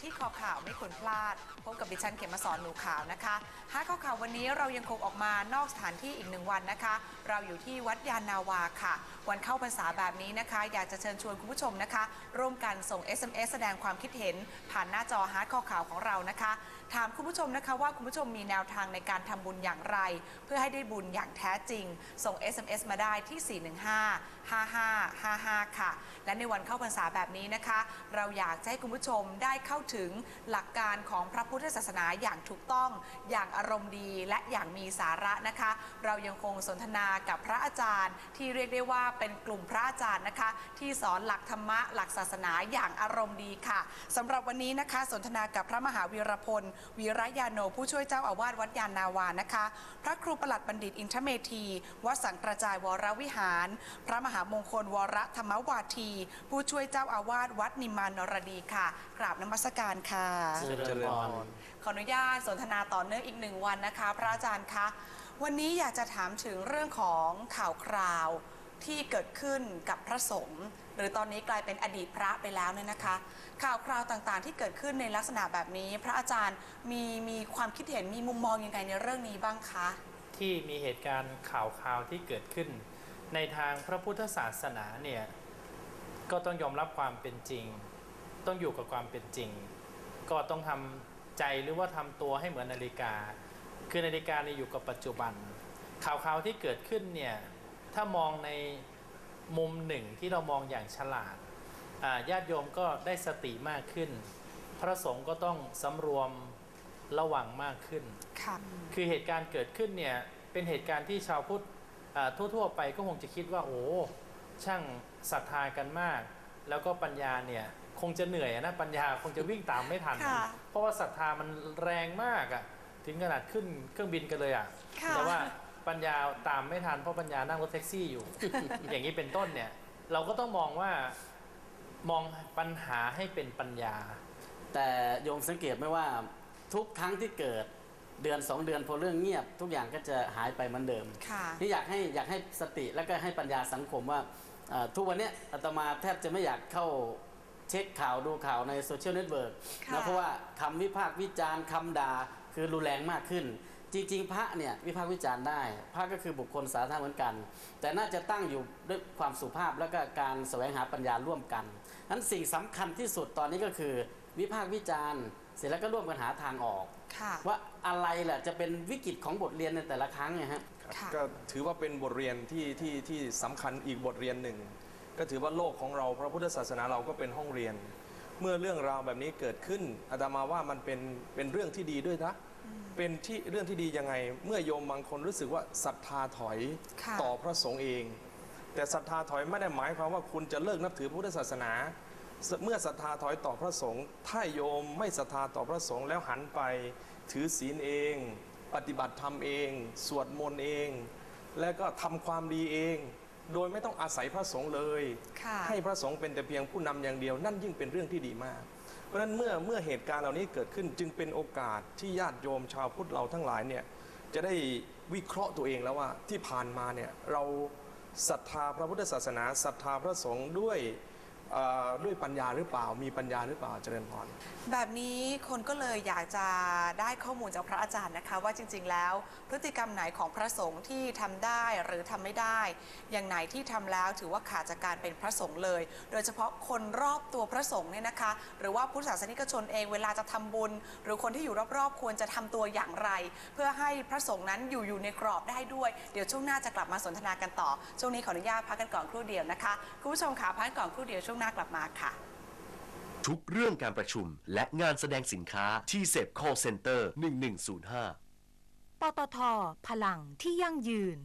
ที่คอข่าวไม่ควรพลาด พบกับดิฉันเขมสอนหนูขาวนะคะห้าข้อข่าววันนี้เรายังคงออกมานอกสถานที่อีกหนึ่งวันนะคะ เราอยู่ที่วัดยานนาวาค่ะ วันเข้าพรรษาแบบนี้นะคะ อยากจะเชิญชวนคุณผู้ชมนะคะ ร่วมกันส่ง SMS แสดงความคิดเห็น ผ่านหน้าจอฮาร์ดข้อข่าวของเรานะคะ ถามคุณผู้ชมนะคะว่าคุณผู้ชมมีแนวทางในการทำบุญอย่างไร เพื่อให้ได้บุญอย่างแท้จริง ส่ง SMS มาได้ที่ 415 5555 ค่ะ และในวันเข้าพรรษาแบบนี้นะคะ เราอยากจะให้คุณผู้ชมได้เข้าถึงหลักการของพระพุทธศาสนาอย่างถูกต้อง อย่างอารมณ์ดีและอย่างมีสาระนะคะ เรายังคงสนทนากับพระอาจารย์ ที่เรียกได้ว่าเป็นกลุ่มพระอาจารย์นะคะ ที่สอนหลักธรรมะหลักศาสนาอย่างอารมณ์ดีค่ะสำหรับวันนี้นะคะสนทนากับพระมหาวีรพลวีระยาโนผู้ช่วยเจ้าอาวาสวัดยานนาวานะคะ พระครูประหลัดบัณฑิตอินทเมธีวัดสังกระจายวรวิหาร พระมหามงคลวรธรรมวาที ผู้ช่วยเจ้าอาวาสวัดนิมานนรดีค่ะ กราบนมัสการค่ะ เจริญพร ขออนุญาตสนทนาต่อเนื่องอีกหนึ่งวันนะคะ พระอาจารย์คะ วันนี้อยากจะถามถึงเรื่องของข่าวคราวที่เกิดขึ้นกับพระสงฆ์หรือตอนนี้กลายเป็นอดีตพระไปแล้วเนี่ยนะคะ ข่าวคราวต่างๆ ที่เกิดขึ้นในลักษณะแบบนี้ พระอาจารย์มีมีความคิดเห็นมีมุมมองยังไงในเรื่องนี้บ้างคะ ที่มีเหตุการณ์ข่าวคราวที่เกิดขึ้น ในทางพระพุทธศาสนาเนี่ย ก็ต้องยอมรับความเป็นจริง ต้องอยู่กับความเป็นจริง ก็ต้องทำใจหรือว่าทำตัวให้เหมือนนาฬิกา คือนาฬิกาเนี่ยอยู่กับปัจจุบัน ข่าวคราวที่เกิดขึ้นเนี่ยถ้ามองในมุมหนึ่งที่เรามองอย่างฉลาดอ่าญาติโยมก็ได้สติมากขึ้น พระสงฆ์ก็ต้องสำรวมระวังมากขึ้นค่ะคือเหตุการณ์เกิดขึ้นเนี่ยเป็นเหตุการณ์ที่ชาวพุทธอ่าทั่ว ๆ ไปก็คงจะคิดว่าโอ้ช่าง ศรัทธากันมาก แล้วก็ปัญญาเนี่ยคงจะเหนื่อยอะนะปัญญาคงจะวิ่งตามไม่ทันค่ะเพราะว่าศรัทธามันแรงมากอะถึงขนาดขึ้นเครื่องบินกันเลยอะค่ะแต่ว่าปัญญาตามไม่ทันเพราะปัญญานั่งรถแท็กซี่อยู่ อย่างนี้เป็นต้นเนี่ย เราก็ต้องมองว่ามองปัญหาให้เป็นปัญญา แต่โยมสังเกตไหมว่าทุกครั้งที่เกิดเดือนสองเดือนพอเรื่องเงียบ ทุกอย่างก็จะหายไปเหมือนเดิมค่ะที่อยากให้อยากให้สติแล้วก็ให้ปัญญาสังคมว่าเอ่อ ทุกวันเนี้ยอาตมาแทบจะไม่อยากเข้าเช็คข่าวดูข่าวในโซเชียลเน็ตเวิร์กค่ะนะเพราะว่าคำวิพากษ์วิจารณ์คำด่าคือรุนแรงมากขึ้น จริง ๆ พระเนี่ยวิพากษ์วิจารณ์ได้ พระก็คือบุคคลสาธารณะเหมือนกัน แต่น่าจะตั้งอยู่ด้วยความสุภาพแล้วก็การแสวงหาปัญญาร่วมกันนั้นสิ่งสำคัญที่สุดตอนนี้ก็คือวิพากษ์วิจารณ์ เสร็จแล้วก็ร่วมกันหาทางออกค่ะว่าอะไรแหละจะเป็นวิกฤตของบทเรียนในแต่ละครั้งไงฮะ ค่ะ ก็ถือว่าเป็นบทเรียนที่ที่ที่สำคัญอีกบทเรียนหนึ่ง ก็ถือว่าโลกของเราพระพุทธศาสนาเราก็เป็นห้องเรียน เมื่อเรื่องราวแบบนี้เกิดขึ้นอาตมาว่ามันเป็นเป็นเรื่องที่ดีด้วยนะเป็นที่เรื่องที่ดียังไง เมื่อโยมบางคนรู้สึกว่าศรัทธาถอยค่ะ ต่อพระสงฆ์เอง แต่ศรัทธาถอยไม่ได้หมายความว่าคุณจะเลิกนับถือพุทธศาสนา เมื่อศรัทธาถอยต่อพระสงฆ์ถ้าโยมไม่ศรัทธาต่อพระสงฆ์แล้วหันไป ถือศีลเอง ปฏิบัติธรรมเอง สวดมนต์เอง แล้วก็ทำความดีเอง โดยไม่ต้องอาศัยพระสงฆ์เลยค่ะให้พระสงฆ์เป็นแต่เพียงผู้นำอย่างเดียว นั่นยิ่งเป็นเรื่องที่ดีมาก เพราะฉะนั้นเมื่อเมื่อเหตุการณ์เหล่านี้เกิดขึ้นจึงเป็นโอกาสที่ญาติโยมชาวพุทธเราทั้งหลายเนี่ยจะได้วิเคราะห์ตัวเองแล้วว่าที่ผ่านมาเนี่ยเราศรัทธาพระพุทธศาสนาศรัทธาพระสงฆ์ด้วย เอ่อด้วยปัญญาหรือเปล่า มีปัญญาหรือเปล่าเจริญพร แบบนี้คนก็เลยอยากจะได้ข้อมูลจากพระอาจารย์นะคะ ว่าจริง ๆ แล้ว พฤติกรรมไหนของพระสงฆ์ที่ทำได้หรือทำไม่ได้ อย่างไหนที่ทำแล้วถือว่าขาดจากการเป็นพระสงฆ์เลย โดยเฉพาะคนรอบตัวพระสงฆ์เนี่ยนะคะ หรือว่าพุทธศาสนิกชนเองเวลาจะทำบุญ หรือคนที่อยู่รอบๆ ควรจะทำตัวอย่างไร เพื่อให้พระสงฆ์นั้นอยู่อยู่ในกรอบได้ด้วย เดี๋ยวช่วงหน้าจะกลับมาสนทนากันต่อช่วงนี้ขออนุญาตพักกันก่อนครู่เดียวนะคะคุณผู้ชมค่ะพักกันก่อนครู่เดียวช่วงหน้ากลับมาค่ะ ทุกเรื่องการประชุมและงานแสดงสินค้าที่เซฟ call center 1105 ปตท พลังที่ยั่งยืน